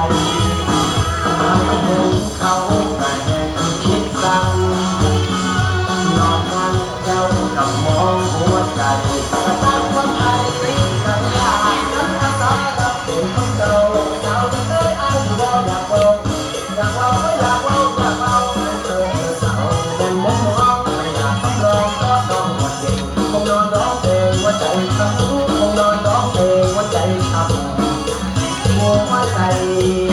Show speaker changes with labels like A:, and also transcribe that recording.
A: ใหัวใจเอง